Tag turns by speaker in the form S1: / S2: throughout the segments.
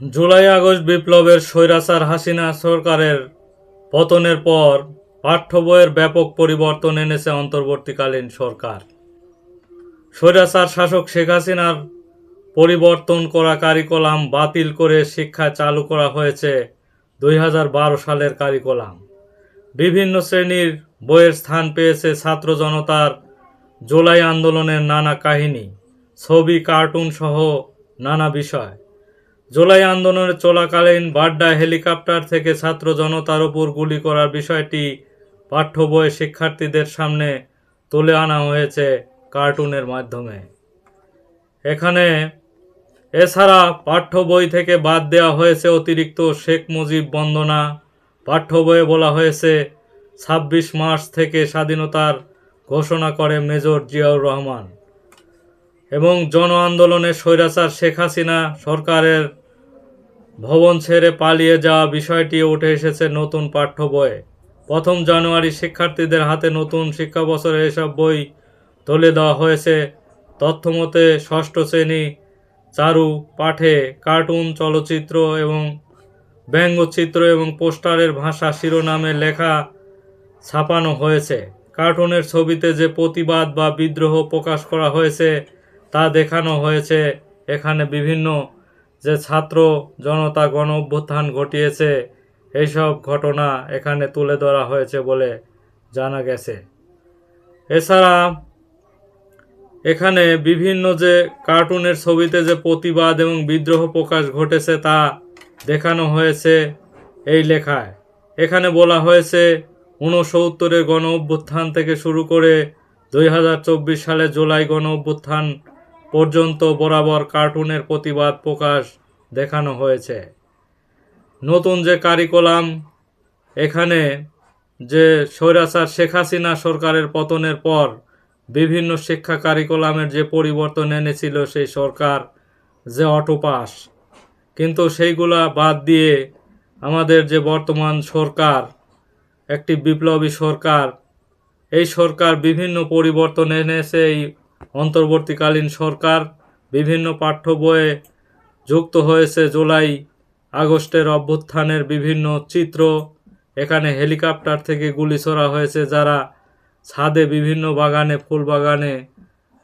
S1: July August বিপ্লবের স্বৈরাচার হাসিনা সরকারের পতনের পর পাঠ্য বইয়ের ব্যাপক পরিবর্তন এনেছে অন্তর্বর্তীকালীন সরকার। স্বৈরাচার শাসক শেখ হাসিনার পরিবর্তন করা কারিকুলাম বাতিল করে শিক্ষা চালু করা হয়েছে দুই হাজার বারো সালের কারিকুলাম। বিভিন্ন শ্রেণির বইয়ের স্থান পেয়েছে ছাত্র জনতার জুলাই আন্দোলনের নানা কাহিনী, ছবি, কার্টুন সহ নানা বিষয়। জুলাই আন্দোলনের চলাকালীন বাড্ডা হেলিকপ্টার থেকে ছাত্র জনতার উপর গুলি করার বিষয়টি পাঠ্য বইয়ে শিক্ষার্থীদের সামনে তুলে আনা হয়েছে কার্টুনের মাধ্যমে। এখানে এছাড়া পাঠ্য বই থেকে বাদ দেওয়া হয়েছে অতিরিক্ত শেখ মুজিব বন্দনা। পাঠ্য বইয়ে বলা হয়েছে, ছাব্বিশ মার্চ থেকে স্বাধীনতার ঘোষণা করে মেজর জিয়াউর রহমান এবং জন আন্দোলনে স্বৈরাচার শেখ হাসিনা সরকারের ভবন ছেড়ে পালিয়ে যাওয়া বিষয়টি উঠে এসেছে নতুন পাঠ্য বইয়ে। প্রথম জানুয়ারি শিক্ষার্থীদের হাতে নতুন শিক্ষা বছরে এসব বই তুলে দেওয়া হয়েছে। তথ্যমতে, ষষ্ঠ শ্রেণি, চারু, পাঠে কার্টুন, চলচ্চিত্র এবং ব্যঙ্গচিত্র এবং পোস্টারের ভাষা শিরোনামে লেখা ছাপানো হয়েছে। কার্টুনের ছবিতে যে প্রতিবাদ বা বিদ্রোহ প্রকাশ করা হয়েছে তা দেখানো হয়েছে। এখানে বিভিন্ন যে ছাত্র জনতা গণ অভ্যুত্থান ঘটিয়েছে, এইসব ঘটনা এখানে তুলে ধরা হয়েছে বলে জানা গেছে। এছাড়া এখানে বিভিন্ন যে কার্টুনের ছবিতে যে প্রতিবাদ এবং বিদ্রোহ প্রকাশ ঘটেছে তা দেখানো হয়েছে এই লেখায়। এখানে বলা হয়েছে, ঊনসত্তরের গণ অভ্যুত্থান থেকে শুরু করে দুই হাজার চব্বিশ সালে জুলাই গণ অভ্যুত্থান পর্যন্ত বরাবর কার্টুনের প্রতিবাদ প্রকাশ দেখানো হয়েছে। নতুন যে কারিকুলাম, এখানে যে স্বৈরাচার শেখ হাসিনা সরকারের পতনের পর বিভিন্ন শিক্ষা কারিকুলামের যে পরিবর্তন এনেছিল সেই সরকার যে অটোপাস। কিন্তু সেইগুলা বাদ দিয়ে আমাদের যে বর্তমান সরকার, একটি বিপ্লবী সরকার, এই সরকার বিভিন্ন পরিবর্তন এনেছে, এই অন্তর্বর্তীকালীন সরকার বিভিন্ন পাঠ্য বইয়ে যুক্ত হয়েছে জুলাই আগস্টের অভ্যুত্থানের বিভিন্ন চিত্র। এখানে হেলিকপ্টার থেকে গুলি ছোড়া হয়েছে যারা ছাদে বিভিন্ন বাগানে, ফুল বাগানে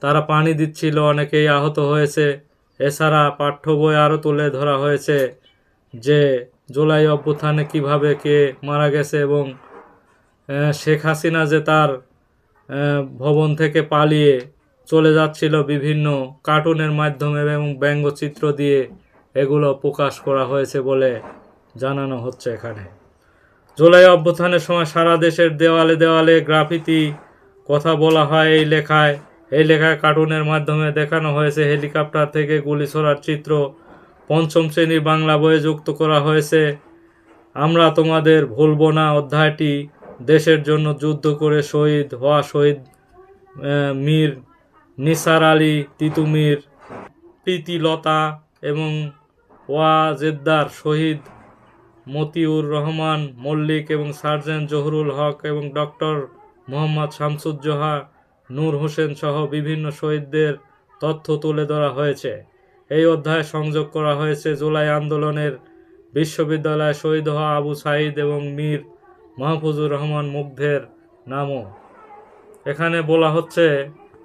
S1: তারা পানি দিচ্ছিল, অনেকেই আহত হয়েছে। এছাড়া পাঠ্য বই আরও তুলে ধরা হয়েছে যে জুলাই অভ্যুত্থানে কীভাবে কে মারা গেছে এবং শেখ হাসিনা যে তার ভবন থেকে পালিয়ে চলে যাচ্ছিল বিভিন্ন কার্টুনের মাধ্যমে এবং ব্যঙ্গচিত্র দিয়ে এগুলো প্রকাশ করা হয়েছে বলে জানানো হচ্ছে এখানে। জুলাই অভ্যুত্থানের সময় সারা দেশের দেওয়ালে দেওয়ালে গ্রাফিতি, কথা বলা হয় এই লেখায়। এই লেখায় কার্টুনের মাধ্যমে দেখানো হয়েছে হেলিকপ্টার থেকে গুলি ছোড়ার চিত্র। পঞ্চম শ্রেণির বাংলা বইয়ে যুক্ত করা হয়েছে, আমরা তোমাদের ভুলব না অধ্যায়টি, দেশের জন্য যুদ্ধ করে শহীদ হওয়া শহীদ মীর নিসার আলী, তিতুমির, প্রীতিলতা এবং ওয়াজেদ্দার শহীদ মতিউর রহমান, মল্লিক এবং সার্জেন্ট জহুরুল হক এবং ডক্টর মোহাম্মদ শামসুজ্জোহা, নূর হোসেন সহ বিভিন্ন শহীদদের তথ্য তুলে ধরা হয়েছে। এই অধ্যায়ে সংযোগ করা হয়েছে জুলাই আন্দোলনের বিশ্ববিদ্যালয়ে শহীদ হওয়া আবু সাইদ এবং মীর মাহফুজুর রহমান মুগ্ধের নামও। এখানে বলা হচ্ছে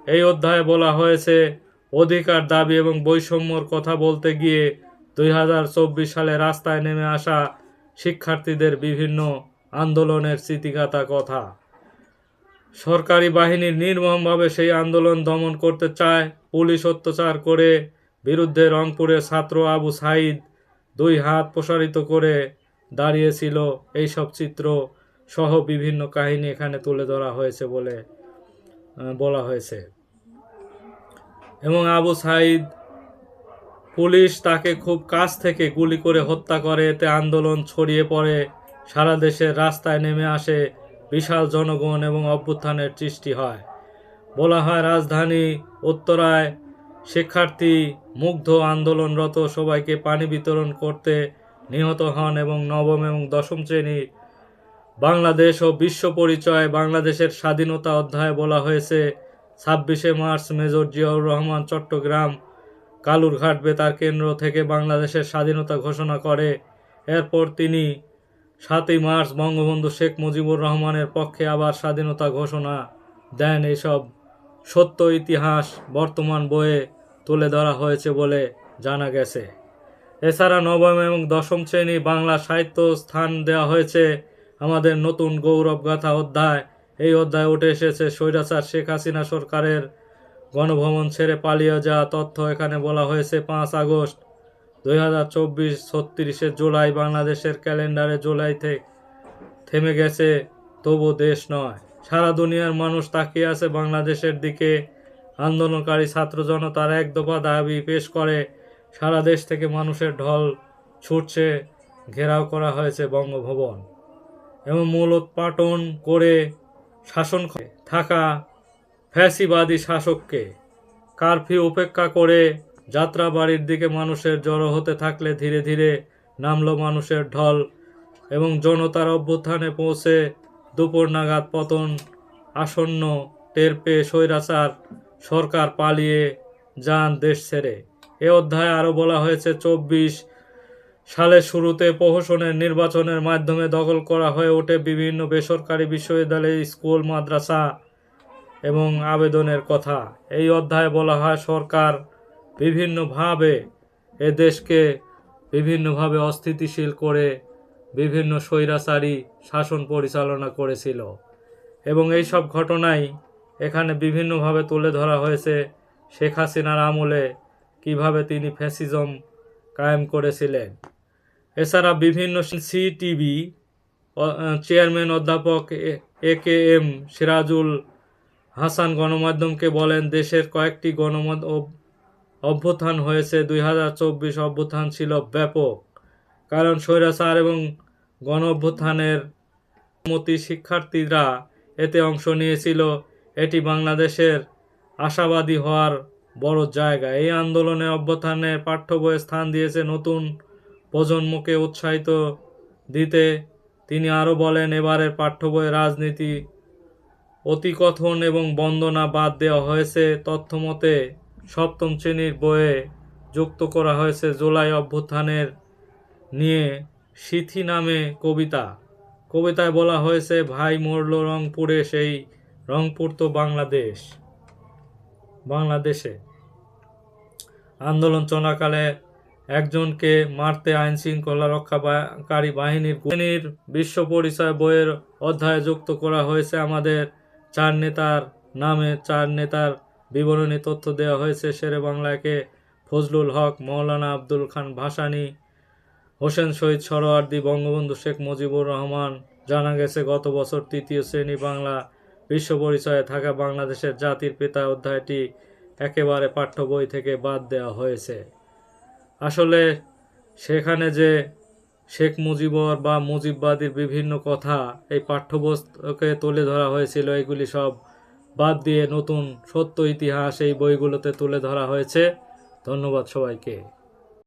S1: এই অধ্যায়ে বলা হয়েছে, অধিকার, দাবি এবং বৈষম্যর কথা বলতে গিয়ে দুই হাজার চব্বিশ সালে রাস্তায় নেমে আসা শিক্ষার্থীদের বিভিন্ন আন্দোলনের স্মৃতিগাথা কথা। সরকারি বাহিনীর নির্মমভাবে সেই আন্দোলন দমন করতে চায়। পুলিশ অত্যাচার করে বিরুদ্ধে রংপুরে ছাত্র আবু সাইদ দুই হাত প্রসারিত করে দাঁড়িয়েছিল। এইসব চিত্র সহ বিভিন্ন কাহিনী এখানে তুলে ধরা হয়েছে বলে বলা হয়েছে। এবং আবু সাইদ পুলিশ তাকে খুব কাছ থেকে গুলি করে হত্যা করে। এতে আন্দোলন ছড়িয়ে পড়ে। সারা দেশের রাস্তায় নেমে আসে বিশাল জনগণ এবং অভ্যুত্থানের সৃষ্টি হয়। বলা হয় রাজধানী উত্তরায় শিক্ষার্থী মুগ্ধ আন্দোলনরত সবাইকে পানি বিতরণ করতে নিহত হন এবং নবম এবং দশম শ্রেণি বাংলাদেশ ও বিশ্ব পরিচয়, বাংলাদেশের স্বাধীনতা অধ্যায় বলা হয়েছে, ছাব্বিশে মার্চ মেজর জিয়াউর রহমান চট্টগ্রাম, কালুরঘাট বেতার কেন্দ্র থেকে বাংলাদেশের স্বাধীনতা ঘোষণা করে। এরপর তিনি সাতই মার্চ বঙ্গবন্ধু শেখ মুজিবুর রহমানের পক্ষে আবার স্বাধীনতা ঘোষণা দেন। এইসব সত্য ইতিহাস বর্তমান বইয়ে তুলে ধরা হয়েছে বলে জানা গেছে। এছাড়া নবম এবং দশম শ্রেণি বাংলা সাহিত্য স্থান দেওয়া হয়েছে আমাদের নতুন গৌরবগাথা অধ্যায়। এই অধ্যায়ে উঠে এসেছে স্বৈরাচার শেখ হাসিনা সরকারের গণভবন ছেড়ে পালিয়ে যাওয়া তথ্য। এখানে বলা হয়েছে, পাঁচ আগস্ট দুই হাজার চব্বিশ ছত্রিশে জুলাই বাংলাদেশের ক্যালেন্ডারে জুলাই থেকে থেমে গেছে, তবু দেশ নয়। সারা দুনিয়ার মানুষ তাকিয়ে আছে বাংলাদেশের দিকে। আন্দোলনকারী ছাত্র জনতার এক দফা দাবি পেশ করে, সারা দেশ থেকে মানুষের ঢল ছুটছে, ঘেরাও করা হয়েছে বঙ্গভবন। এবং মূল উৎপাটন করে শাসন থাকা ফ্যাসিবাদী শাসককে কারফিউ উপেক্ষা করে যাত্রাবাড়ির দিকে মানুষের জড়ো হতে থাকলে ধীরে ধীরে নামলো মানুষের ঢল এবং জনতার অভ্যুত্থানে পৌঁছে দুপুর নাগাদ পতন আসন্ন টের পেয়ে স্বৈরাচার সরকার পালিয়ে যান দেশ ছেড়ে। এ অধ্যায়ে আরও বলা হয়েছে, চব্বিশ সালের শুরুতে প্রহসনের নির্বাচনের মাধ্যমে দখল করা হয়ে ওঠে বিভিন্ন বেসরকারি বিশ্ববিদ্যালয়, স্কুল, মাদ্রাসা এবং আবেদনের কথা। এই অধ্যায়ে বলা হয়, সরকার বিভিন্নভাবে এ দেশকে বিভিন্নভাবে অস্থিতিশীল করে বিভিন্ন স্বৈরাচারী শাসন পরিচালনা করেছিল এবং এই সব ঘটনাই এখানে বিভিন্নভাবে তুলে ধরা হয়েছে শেখ হাসিনার আমলে কীভাবে তিনি ফ্যাসিজম কায়েম করেছিলেন। এছাড়া বিভিন্ন সি টিভি চেয়ারম্যান অধ্যাপক A K M Sirajul Hasan গণমাধ্যমকে বলেন, দেশের কয়েকটি গণমাধ্য অভ্যুত্থান হয়েছে। দুই হাজার চব্বিশ অভ্যুত্থান ছিল ব্যাপক, কারণ স্বৈরাচার এবং গণ অভ্যুত্থানের মতি শিক্ষার্থীরা এতে অংশ নিয়েছিল। এটি বাংলাদেশের আশাবাদী হওয়ার বড় জায়গা। এই আন্দোলনে অভ্যুত্থানের পাঠ্য বইয়ে স্থান দিয়েছে নতুন প্রজন্মকে উৎসাহিত দিতে তিনি আরও বলেন, এবারের পাঠ্য বইয়ে রাজনীতি, অতিকথন এবং বন্দনা বাদ দেওয়া হয়েছে। তথ্যমতে, সপ্তম শ্রেণির বইয়ে যুক্ত করা হয়েছে জুলাই অভ্যুত্থানের নিয়ে সিথি নামে কবিতা। কবিতায় বলা হয়েছে, ভাই মরল রংপুরে সেই রংপুর তো বাংলাদেশ, বাংলাদেশে। আন্দোলন চলাকালে একজনকে মারতে আইন শৃঙ্খলা রক্ষাকারী বাহিনীর বাহিনীর বিশ্ব পরিচয় বইয়ের অধ্যায়ে যুক্ত করা হয়েছে। আমাদের চার নেতার নামে চার নেতার বিবরণী তথ্য দেওয়া হয়েছে। শেরে বাংলাকে ফজলুল হক, মৌলানা আব্দুল খান ভাসানী, হোসেন শহীদ সরোয়ার্দি বঙ্গবন্ধু শেখ মুজিবুর রহমান। জানা গেছে, গত বছর তৃতীয় শ্রেণি বাংলা বিশ্ব পরিচয়ে থাকা বাংলাদেশের জাতির পিতা অধ্যায়টি একেবারে পাঠ্য বই থেকে বাদ দেওয়া হয়েছে। আসলে সেখানে যে শেখ মুজিবর বা মুজিববাদীর বিভিন্ন কথা, এই পাঠ্যপুস্তকে তুলে ধরা হয়েছিল, এগুলি সব বাদ দিয়ে নতুন সত্য ইতিহাস এই বইগুলোতে তুলে ধরা হয়েছে। ধন্যবাদ সবাইকে।